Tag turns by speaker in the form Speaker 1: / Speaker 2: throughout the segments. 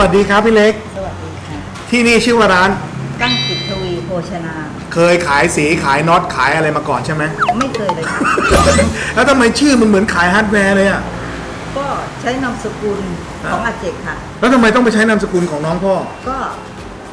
Speaker 1: วัสดีครับพี่เล็ก
Speaker 2: สวัสดีค่ะ
Speaker 1: ที่นี่ชื่อว่าร้าน
Speaker 2: ตั้งกิจทวีโภชนา
Speaker 1: เคยขายสีขายน็อตขายอะไรมาก่อนใช่ไหม
Speaker 2: ไม่เคยเลยค่ะ
Speaker 1: แล้วทำไมชื่อมันเหมือนขายฮาร์ดแวร์เลยอะ
Speaker 2: ก็ใช้นามสกุลของอาเจกค่ะ
Speaker 1: แล้วทำไมต้องไปใช้นามสกุลของน้องพ่อ
Speaker 2: ก็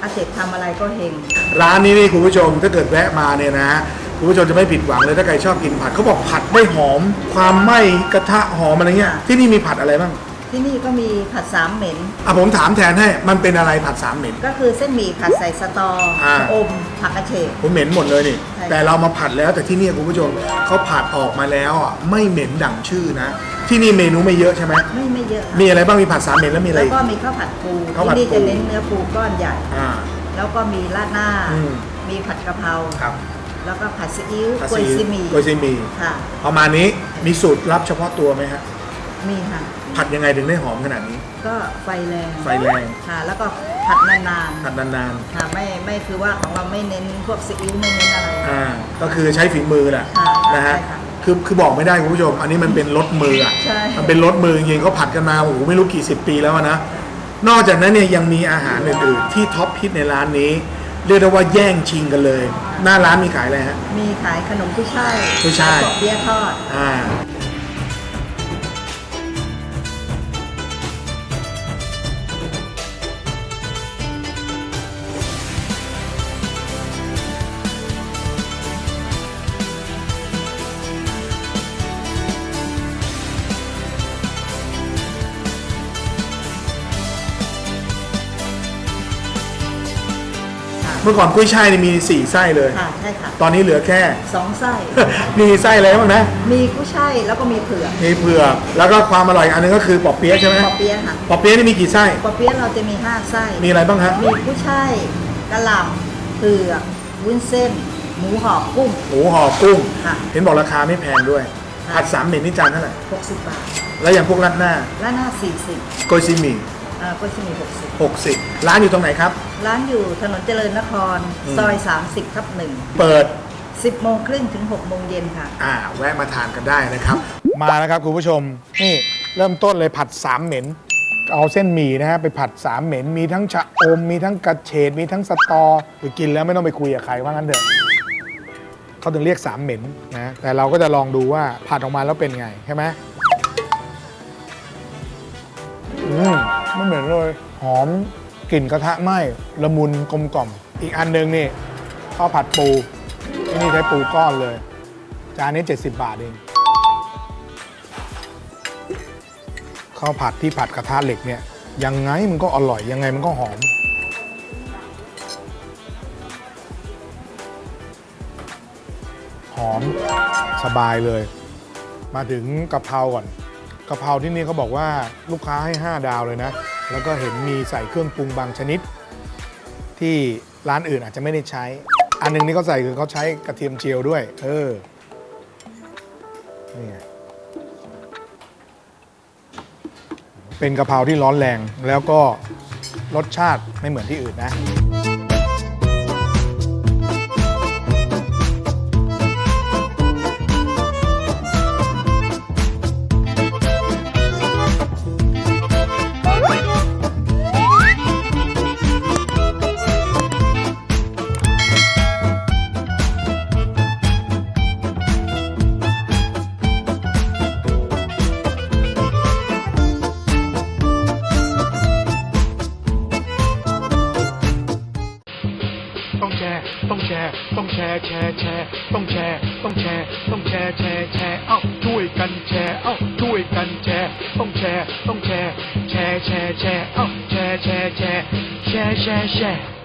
Speaker 2: อาเจกทำอะไรก็เฮง
Speaker 1: ร้านนี้นี่คุณผู้ชมถ้าเกิดแวะมาเนี่ยนะคุณผู้ชมจะไม่ผิดหวังเลยถ้าใครชอบกินผัดเขาบอกผัดได้หอม ความไหม้กระทะหอมอะไรเงี้ย ที่นี่มีผัดอะไรบ้าง
Speaker 2: ที่นี่ก็มีผัดสามเหม็น
Speaker 1: อะผมถามแทนให้มันเป็นอะไรผัดสามเหม็น
Speaker 2: ก็คือเส้นหมี่ผัดใส่สตอ
Speaker 1: อ่า
Speaker 2: ชะอมผักกระเฉด
Speaker 1: ผมเหม็นหมดเลยนี่
Speaker 2: ใช่
Speaker 1: แต่เรามาผัดแล้วแต่ที่เนี่ยคุณผู้ชมเขาผัดออกมาแล้วอะไม่เหม็นดั่งชื่อนะ ที่นี่เมนูไม่เยอะใช่ไหม
Speaker 2: ไม่ไม่เยอะค่ะ
Speaker 1: มีอะไรบ้างมีผัดสามเหม็นแล้วมีอะไร
Speaker 2: แล้ว
Speaker 1: อีก
Speaker 2: ก็มีข้าวผัดปู
Speaker 1: ข้าวผัด
Speaker 2: ที่นี่
Speaker 1: ปู
Speaker 2: จะเน้นเนื้อปูก้อนใหญ่
Speaker 1: อ่า
Speaker 2: แล้วก็มีราดหน้า
Speaker 1: อืม
Speaker 2: มีผัดกะเพรา
Speaker 1: ครับ
Speaker 2: แล้วก็ผัดซีอิ๊ว
Speaker 1: ผัด
Speaker 2: กวยซีหมี
Speaker 1: กวยซีหมี
Speaker 2: ค่ะ
Speaker 1: ประมาณนี้มีสูตรลับเฉพาะตัวไหมฮะ
Speaker 2: มีค่ะ
Speaker 1: ผัดยังไงถึงได้หอมขนาดนี้
Speaker 2: ก็ไฟแรง
Speaker 1: ไฟแรง
Speaker 2: ค่ะ แล้วก็ผัดนานๆ
Speaker 1: ผัดนาน
Speaker 2: ค่ะ ไม่ไม่คือว่าของเราไม่เน้นพวกซีอิ๊วไม่เน้นอะไร
Speaker 1: ๆอ่าก็คือใช้ฝีมือแหละ
Speaker 2: ค่ะ
Speaker 1: นะฮะ
Speaker 2: ใช่ค่ะ
Speaker 1: คือคือบอกไม่ได้คุณผู้ชม อันนี้มันเป็นรสมืออะ
Speaker 2: ใช่
Speaker 1: มันเป็นรสมือจริงๆเขาผัดกันมาโอ้โหไม่รู้กี่สิบปีแล้วอะนะนอกจากนั้นเนี่ยยังมีอาหารอื่นๆที่ท็อปฮิตในร้านนี้ เรียกได้ว่าแย่งชิงกันเลย หน้าร้านมีขายอะไรฮะ
Speaker 2: มีขายขนมกุ้ยช่าย
Speaker 1: กุ้ยช่าย
Speaker 2: และเปี๊ยะทอด
Speaker 1: อ่า เมื่อก่อนกุ้ยช่ายนี่มีสี่ไส้เลย
Speaker 2: ค่ะใช่ค่ะ
Speaker 1: ตอนนี้เหลือแค่
Speaker 2: สองไส้
Speaker 1: มีไส้อะไรบ้างนะ
Speaker 2: มีกุ้ยช่ายแล้วก็มีเผือก
Speaker 1: มีเผือกแล้วก็ความอร่อยอันนึงก็คือปอเปี๊ยะใช่ไหม
Speaker 2: ปอเปี๊ยะค่ะ
Speaker 1: ปอเปี๊ยะนี่มีกี่ไส้
Speaker 2: ปอเปี๊ยะเราจะมีห้าไส้
Speaker 1: มีอะไรบ้างฮะ
Speaker 2: มีกุ้ยช่ายกะหล่ำเผือกวุ้นเส้น หมูหอมกุ้ง
Speaker 1: หมูห่อกุ้ง
Speaker 2: ค่ะ
Speaker 1: เห็นบอกราคาไม่แพงด้วย
Speaker 2: ค่ะ
Speaker 1: ผัดสามเหม็นนี่จานเท่าไหร่
Speaker 2: 60 บาท
Speaker 1: แล้วอย่างพวกรัดหน้า
Speaker 2: ร้านหน้า40
Speaker 1: โกยซิหมี่
Speaker 2: อ่าก็จะมี
Speaker 1: 60 ร้านอยู่ตรงไหนครับ
Speaker 2: 60ร้านอยู่ถนนเจริญนคร
Speaker 1: อืม
Speaker 2: ซอย 30ทับหนึ่ง
Speaker 1: เปิด
Speaker 2: 10โมงครึ่งถึง6โมงเย็นค่ะ
Speaker 1: อ่า แวะมาทานกันได้นะครับ มาแล้วครับคุณผู้ชม นี่เริ่มต้นเลยผัดสามเหม็น เอาเส้นหมี่นะฮะไปผัดสามเหม็น มีทั้งชะอม มีทั้งกระเฉดมีทั้งสตอคือกินแล้วไม่ต้องไปคุยกับใครว่างั้นเถอะเขาถึงเรียกสามเหม็นนะแต่เราก็จะลองดูว่าผัดออกมาแล้วเป็นไงใช่ไหม ไม่เหม็นเลย หอมกลิ่นกระทะไหม้ละมุนกลมกล่อม อีกอันหนึ่งนี่ข้าวผัดปูที่นี่ใช้ปูก้อนเลย จานนี้ 70 บาทเองข้าวผัดที่ผัดกระทะเหล็กเนี่ยยังไงมันก็อร่อยยังไงมันก็หอม หอมสบายเลย มาถึงกะเพราก่อน กะเพราที่นี่เขาบอกว่าลูกค้าให้ 5 ดาวเลยนะ แล้วก็เห็นมีใส่เครื่องปรุงบางชนิด ที่ร้านอื่นอาจจะไม่ได้ใช้ อันหนึงนี่เขาใส่คือเขาใช้กระเทียมเจียวด้วย เออนี่เป็นกะเพราที่ร้อนแรงแล้วก็รสชาติไม่เหมือนที่อื่นนะ
Speaker 3: ต้องแชร์ ต้องแชร์ ต้องแชร์แชร์แชร์ต้องแชร์ ต้องแชร์ ต้องแชร์แชร์แชร์เอ้าช่วยกันแชร์เอ้าช่วยกันแชร์ ต้องแชร์ ต้องแชร์ แชร์แชร์แชร์เอ้าแชร์แชร์แชร์แชร์แชร์แชร์